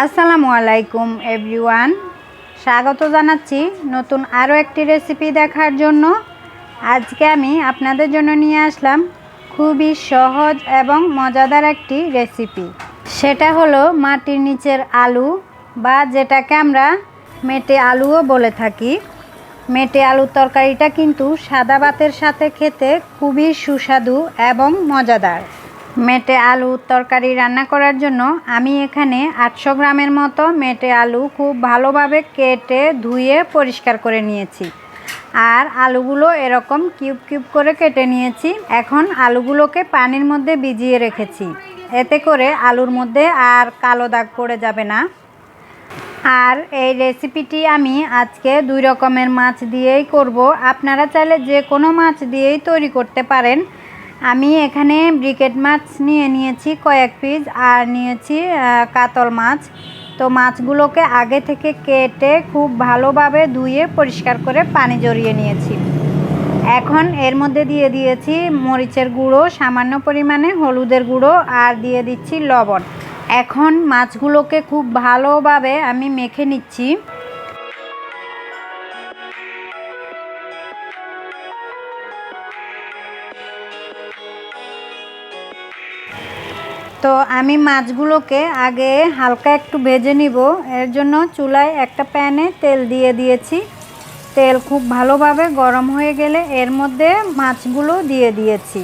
আসসালামু আলাইকুম এভরিওয়ান স্বাগত জানাচ্ছি নতুন আরও একটি রেসিপি দেখার জন্য। আজকে আমি আপনাদের জন্য নিয়ে আসলাম খুবই সহজ এবং মজাদার একটি রেসিপি সেটা হলো মাটির নিচের আলু বা যেটাকে আমরা মেটে আলুও বলে থাকি। মেটে আলুর তরকারিটা কিন্তু সাদা ভাতের সাথে খেতে খুবই সুস্বাদু এবং মজাদার। মেটে আলু তরকারি রান্না করার জন্য আমি এখানে আটশো গ্রামের মতো মেটে আলু খুব ভালোভাবে কেটে ধুয়ে পরিষ্কার করে নিয়েছি। আর আলুগুলো এরকম কিউব কিউব করে কেটে নিয়েছি। এখন আলুগুলোকে পানির মধ্যে ভিজিয়ে রেখেছি। এতে করে আলুর মধ্যে আর কালো দাগ পড়ে যাবে না। আর এই রেসিপিটি আমি আজকে দুই রকমের মাছ দিয়েই করব। আপনারা চাইলে যে কোনো মাছ দিয়েই তৈরি করতে পারেন। আমি এখানে ব্রিকেট মাছ নিয়ে নিয়েছি কয়েক পিস আর নিয়েছি কাতল মাছ। তো মাছগুলোকে আগে থেকে কেটে খুব ভালোভাবে ধুয়ে পরিষ্কার করে পানি জড়িয়ে নিয়েছি। এখন এর মধ্যে দিয়ে দিয়েছি মরিচের গুঁড়ো, সামান্য পরিমাণে হলুদের গুঁড়ো আর দিয়ে দিচ্ছি লবণ। এখন মাছগুলোকে খুব ভালোভাবে আমি মেখে নিচ্ছি। তো আমি মাছগুলোকে আগে হালকা একটু ভেজে নিব। এর জন্য চুলায় একটা প্যানে তেল দিয়ে দিয়েছি। তেল খুব ভালোভাবে গরম হয়ে গেলে এর মধ্যে মাছগুলো দিয়ে দিয়েছি।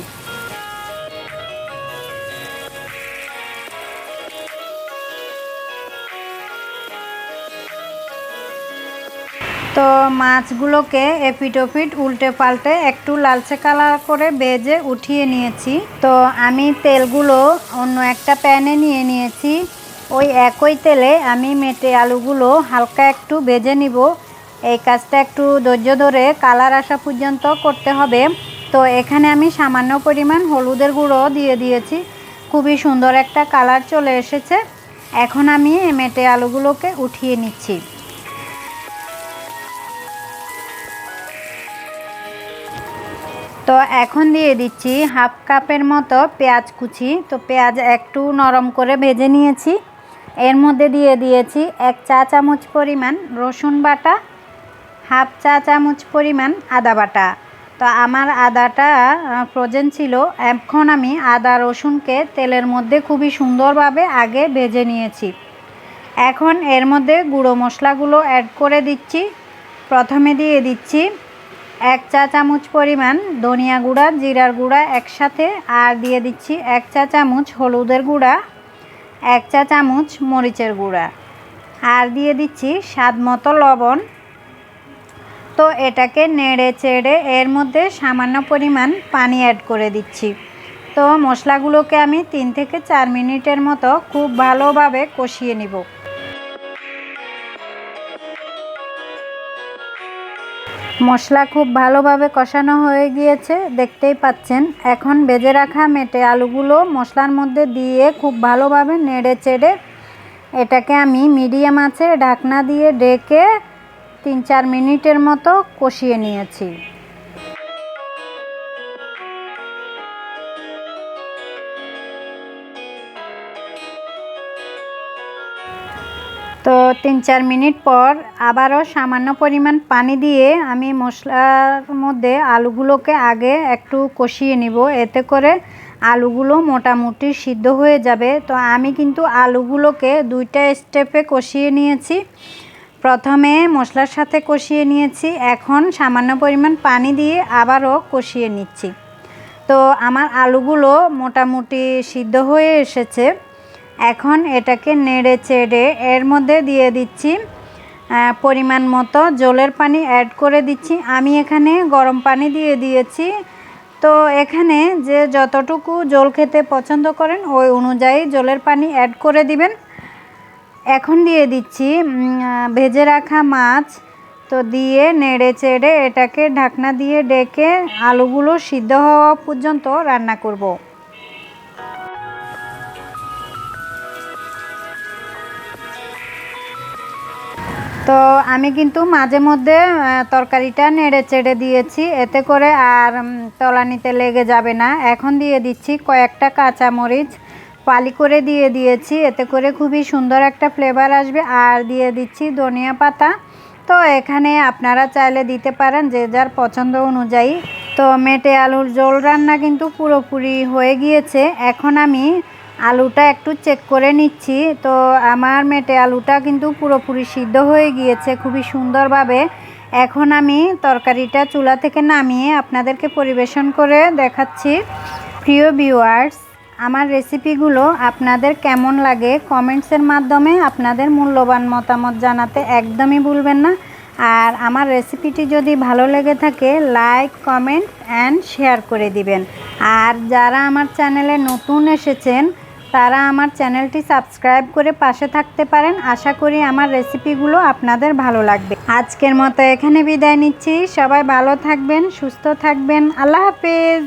তো মাছগুলোকে এপিট ওপিট উল্টে পাল্টে একটু লালচে কালার করে বেজে উঠিয়ে নিয়েছি। তো আমি তেলগুলো অন্য একটা প্যানে নিয়ে নিয়েছি। ওই একই তেলে আমি মেটে আলুগুলো হালকা একটু ভেজে নিব। এই কাজটা একটু ধৈর্য ধরে কালার আসা পর্যন্ত করতে হবে। তো এখানে আমি সামান্য পরিমাণ হলুদের গুঁড়ো দিয়ে দিয়েছি। খুবই সুন্দর একটা কালার চলে এসেছে। এখন আমি মেটে আলুগুলোকে উঠিয়ে নিচ্ছি। তো এখন দিয়ে দিচ্ছি হাফ কাপের মতো পেঁয়াজ কুচি। তো পেঁয়াজ একটু নরম করে ভেজে নিয়েছি। এর মধ্যে দিয়ে দিয়েছি এক চা চামচ পরিমাণ রসুন বাটা, হাফ চা চামচ পরিমাণ আদা বাটা। তো আমার আদাটা ফ্রোজেন ছিল। এখন আমি আদা রসুনকে তেলের মধ্যে খুবই সুন্দরভাবে আগে ভেজে নিয়েছি। এখন এর মধ্যে গুঁড়ো মশলাগুলো অ্যাড করে দিচ্ছি। প্রথমে দিয়ে দিচ্ছি এক চা চামচ পরিমাণ ধনিয়া গুঁড়া, জিরার গুঁড়া একসাথে আর দিয়ে দিচ্ছি এক চা চামচ হলুদের গুঁড়া, এক চা চামচ মরিচের গুঁড়া। আর দিয়ে দিচ্ছি স্বাদ মতো লবণ। তো এটাকে নেড়ে চেড়ে এর মধ্যে সামান্য পরিমাণ পানি অ্যাড করে দিচ্ছি। তো মশলাগুলোকে আমি তিন থেকে চার মিনিটের মতো খুব ভালোভাবে কষিয়ে নিব। মশলা খুব ভালোভাবে কষানো হয়ে গিয়েছে, দেখতেই পাচ্ছেন। এখন বেজে রাখা মেটে আলুগুলো মশলার মধ্যে দিয়ে খুব ভালোভাবে নেড়ে চেড়ে এটাকে আমি মিডিয়াম আছে ঢাকনা দিয়ে ডেকে তিন চার মিনিটের মতো কষিয়ে নিয়েছি। তো তিন চার মিনিট পর আবারও সামান্য পরিমাণ পানি দিয়ে আমি মশলার মধ্যে আলুগুলোকে আগে একটু কষিয়ে নিব। এতে করে আলুগুলো মোটামুটি সিদ্ধ হয়ে যাবে। তো আমি কিন্তু আলুগুলোকে দুইটা স্টেপে কষিয়ে নিয়েছি। প্রথমে মশলার সাথে কষিয়ে নিয়েছি। এখন সামান্য পরিমাণ পানি দিয়ে আবারও কষিয়ে নিচ্ছি। তো আমার আলুগুলো মোটামুটি সিদ্ধ হয়ে এসেছে। এখন এটাকে নেড়ে চেড়ে এর মধ্যে দিয়ে দিচ্ছি পরিমাণ মতো। জলের পানি অ্যাড করে দিচ্ছি। আমি এখানে গরম পানি দিয়ে দিয়েছি। তো এখানে যে যতটুকু জল খেতে পছন্দ করেন, ওই অনুযায়ী জলের পানি অ্যাড করে দিবেন। এখন দিয়ে দিচ্ছি ভেজে রাখা মাছ। তো দিয়ে নেড়ে চেড়ে এটাকে ঢাকনা দিয়ে ডেকে আলুগুলো সিদ্ধ হওয়া পর্যন্ত রান্না করব। তো আমি কিন্তু মাঝে মধ্যে তরকারিটা নেড়ে চেড়ে দিয়েছি। এতে করে আর তলানিতে লেগে যাবে না। এখন দিয়ে দিচ্ছি কয়েকটা কাঁচামরিচ। পালি করে দিয়ে দিয়েছি। এতে করে খুবই সুন্দর একটা ফ্লেভার আসবে। আর দিয়ে দিচ্ছি ধনিয়া পাতা। তো এখানে আপনারা চাইলে দিতে পারেন যে যার পছন্দ অনুযায়ী। তো মেটে আলুর জোল রান্না কিন্তু পুরোপুরি হয়ে গিয়েছে। এখন আমি আলুটা একটু চেক করে নিচ্ছি। তো আমার মেটে আলুটা কিন্তু পুরোপুরি সিদ্ধ হয়ে গিয়েছে খুবই সুন্দরভাবে। এখন আমি তরকারিটা চুলা থেকে নামিয়ে আপনাদেরকে পরিবেশন করে দেখাচ্ছি। প্রিয় ভিউয়ার্স আমার রেসিপিগুলো আপনাদের কেমন লাগে কমেন্টসের মাধ্যমে আপনাদের মূল্যবান মতামত জানাতে একদমই ভুলবেন না। আর আমার রেসিপিটি যদি ভালো লেগে থাকে লাইক কমেন্ট অ্যান্ড শেয়ার করে দিবেন। আর যারা আমার চ্যানেলে নতুন এসেছেন তারা আমার চ্যানেলটি সাবস্ক্রাইব করে পাশে থাকতে পারেন। আশা করি আমার রেসিপিগুলো আপনাদের ভালো লাগবে। আজকের মতো এখানে বিদায় নিচ্ছি। সবাই ভালো থাকবেন, সুস্থ থাকবেন। আল্লাহ হাফেজ।